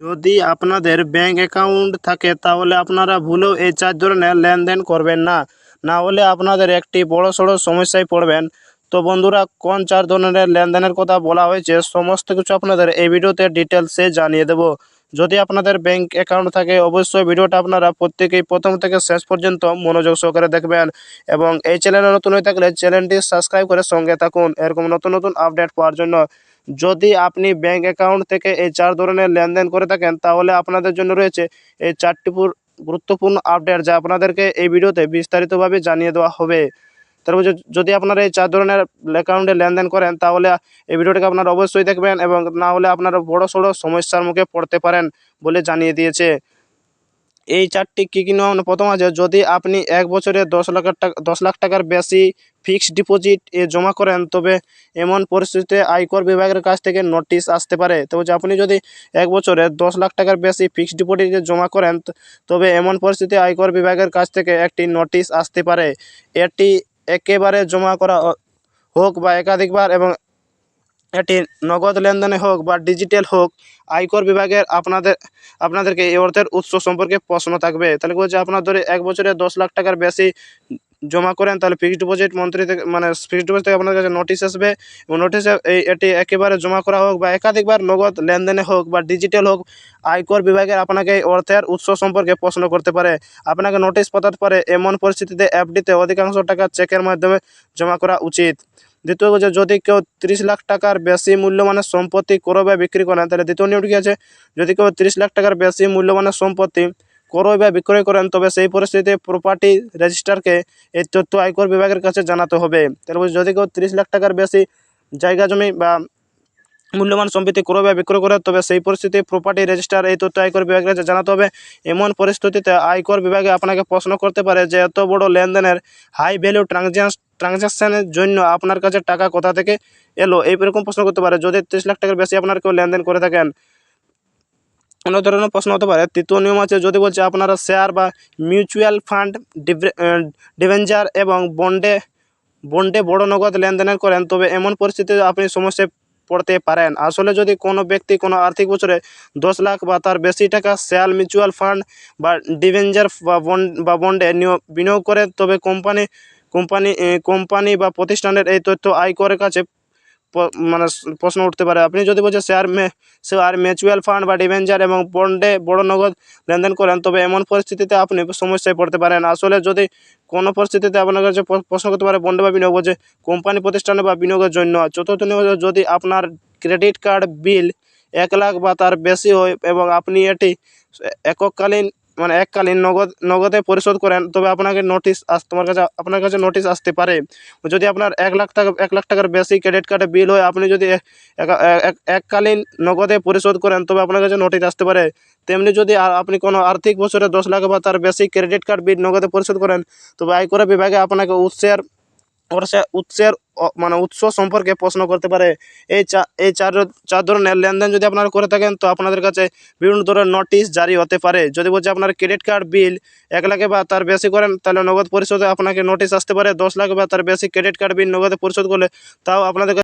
যদি আপনাদের bank account থাকে, তাহলে আপনারা ভুলেও এই চার ধরনের লেনদেন করবেন না। না হলে আপনাদের একটি বড় সড়ো সমস্যায় পড়বেন। তো বন্ধুরা, কোন চার ধরনের লেনদেনের কথা বলা হয়েছে, সমস্ত কিছু আপনাদের এই ভিডিওতে ডিটেলসে জানিয়ে দেব। যদি আপনাদের ব্যাংক অ্যাকাউন্ট থাকে, অবশ্যই ভিডিওটা আপনারা প্রত্যেকেই প্রথম থেকে শেষ পর্যন্ত মনোযোগ সহকারে দেখবেন এবং এই চ্যানেলে নতুন হয়ে থাকলে চ্যানেলটি সাবস্ক্রাইব করে সঙ্গে থাকুন। এরকম নতুন নতুন আপডেট পাওয়ার জন্য যদি আপনি ব্যাঙ্ক অ্যাকাউন্ট থেকে এই চার ধরনের লেনদেন করে থাকেন, তাহলে আপনাদের জন্য রয়েছে এই চারটি গুরুত্বপূর্ণ আপডেট যা আপনাদেরকে এই ভিডিওতে বিস্তারিতভাবে জানিয়ে দেওয়া হবে। তারপর যদি- আপনারা এই চার ধরনের অ্যাকাউন্টে লেনদেন করেন, তাহলে এই ভিডিওটাকে আপনারা অবশ্যই দেখবেন এবং না হলে আপনারা বড় সড়ো সমস্যার মুখে পড়তে পারেন বলে জানিয়ে দিয়েছে। এই চারটি কী কী নিয়ম প্রথম আছে, যদি আপনি এক বছরে দশ লাখ টাকা, দশ লাখ টাকার বেশি ফিক্সড ডিপোজিট এ জমা করেন, তবে এমন পরিস্থিতিতে আয়কর বিভাগের কাছ থেকে নোটিশ আসতে পারে। তো আপনি যদি এক বছরে দশ লাখ টাকার বেশি ফিক্সড ডিপোজিটে জমা করেন তবে এমন পরিস্থিতি আয়কর বিভাগের কাছ থেকে একটি নোটিশ আসতে পারে। এটি একেবারে জমা করা হোক বা একাধিকবার এবং এটি নগদ লেনদেনে হোক বা ডিজিটাল হোক, আয়কর বিভাগের আপনাদের, আপনাদেরকে এই অর্থের উৎস সম্পর্কে প্রশ্ন থাকবে। তাহলে বলছে, আপনার ধরে এক বছরে দশ লাখ টাকার বেশি জমা করেন, তাহলে ফিক্সড ডিপোজিট মন্ত্রী থেকে মানে ফিক্সড ডিপোজিট থেকে আপনার কাছে নোটিশ আসবে। এবং নোটিশে এই, এটি একেবারে জমা করা হোক বা একাধিকবার নগদ লেনদেনে হোক বা ডিজিটাল হোক, আয়কর বিভাগের আপনাকে এই অর্থের উৎস সম্পর্কে প্রশ্ন করতে পারে। আপনাকে নোটিশ পাঠাতে পারে, এমন পরিস্থিতিতে এফডিতে অধিকাংশ টাকা চেকের মাধ্যমে জমা করা উচিত। দ্বিতীয় হচ্ছে যদি কেউ তিরিশ লাখ টাকার বেশি মূল্যমানের সম্পত্তি ক্রয় বা বিক্রি করেন তাহলে দ্বিতীয় নিয়মটি কী আছে যদি কেউ তিরিশ লাখ টাকার বেশি মূল্যমানের সম্পত্তি ক্রয় বা বিক্রয় করেন, তবে সেই পরিস্থিতিতে প্রপার্টি রেজিস্ট্রারকে এই তথ্য আয়কর বিভাগের কাছে জানাতে হবে। তাহলে যদি কেউ তিরিশ লাখ টাকার বেশি জায়গা, জমি বা মূল্যবান সম্পত্তি ক্রয় বা বিক্রয় করে, তবে সেই পরিস্থিতি প্রপার্টি রেজিস্ট্রার এই তথ্য আয়কর বিভাগের কাছে জানাতে হবে। এমন পরিস্থিতিতে আয়কর বিভাগে আপনাকে প্রশ্ন করতে পারে যে, এত বড় লেনদেনের হাই ভ্যালু ট্রানজ্যাকশন ট্রানজ্যাকশানের জন্য আপনার কাছে টাকা কোথা থেকে এলো? এই রকম প্রশ্ন করতে পারে। যদি তিরিশ লাখ টাকার বেশি আপনার কেউ লেনদেন করে থাকেন, অন্য ধরনের প্রশ্ন হতে পারে। তৃতীয় নিয়ম আছে, যদি বলছে আপনারা শেয়ার বা মিউচুয়াল ফান্ড ডিভেঞ্জার এবং বন্ডে বন্ডে বড় নগদ লেনদেনের করেন, তবে এমন পরিস্থিতিতে আপনি সমস্যায় পড়তে পারেন। আসলে যদি কোনো ব্যক্তি কোনো আর্থিক বছরে দশ লাখ বা তার বেশি টাকা শেয়ার মিউচুয়াল ফান্ড বা ডিভেঞ্জার বা বন্ড বা বন্ডে নিয়োগ বিনিয়োগ করে, তবে কোম্পানি কোম্পানি কোম্পানি বা প্রতিষ্ঠানের এই তথ্য আয়করের কাছে মানে প্রশ্ন উঠতে পারে। আপনি যদি বলছেন শেয়ার শেয়ার মিউচুয়াল ফান্ড বা ডিভেঞ্জার এবং বন্ডে বড় নগদ লেনদেন করেন, তবে এমন পরিস্থিতিতে আপনি সমস্যায় পড়তে পারেন। আসলে যদি কোনো পরিস্থিতিতে আপনার কাছে প্রশ্ন করতে পারে, বন্ডে বা বিনিয়োগ বলছে কোম্পানি, প্রতিষ্ঠানে বা বিনিয়োগের জন্য, চতুর্থ যদি আপনার ক্রেডিট কার্ড বিল এক লাখ বা তার বেশি হয় এবং আপনি এটি এককালীন মানে এককালীন নগদ, নগদে পরিশোধ করেন, তবে আপনাকে নোটিশ আস, তোমার কাছে, আপনার কাছে নোটিশ আসতে পারে। যদি আপনার এক লাখ টাকা, এক লাখ টাকার বেশি ক্রেডিট কার্ডে বিল হয়, আপনি যদি এক- এক- এক- এককালীন নগদে পরিশোধ করেন, তবে আপনার কাছে নোটিশ আসতে পারে। তেমনি যদি আপনি কোনো আর্থিক বছরে দশ লাখ বা তার বেশি ক্রেডিট কার্ড বিল নগদে পরিশোধ করেন, তবে আয়কর বিভাগে আপনাকে উৎসের উৎসের উৎসের মানে উৎস সম্পর্কে প্রশ্ন করতে পারে। এই চা, এই চার চার ধরনের লেনদেন যদি আপনারা করে থাকেন, তো আপনাদের কাছে বিভিন্ন ধরনের নোটিশ জারি হতে পারে। যদি বলছে আপনার ক্রেডিট কার্ড বিল এক লাখে বা তার বেশি করেন, তাহলে নগদ পরিশোধে আপনাকে নোটিশ আসতে পারে। দশ লাখ বা তার বেশি ক্রেডিট কার্ড বিল নগদে পরিশোধ করলে তাও আপনাদের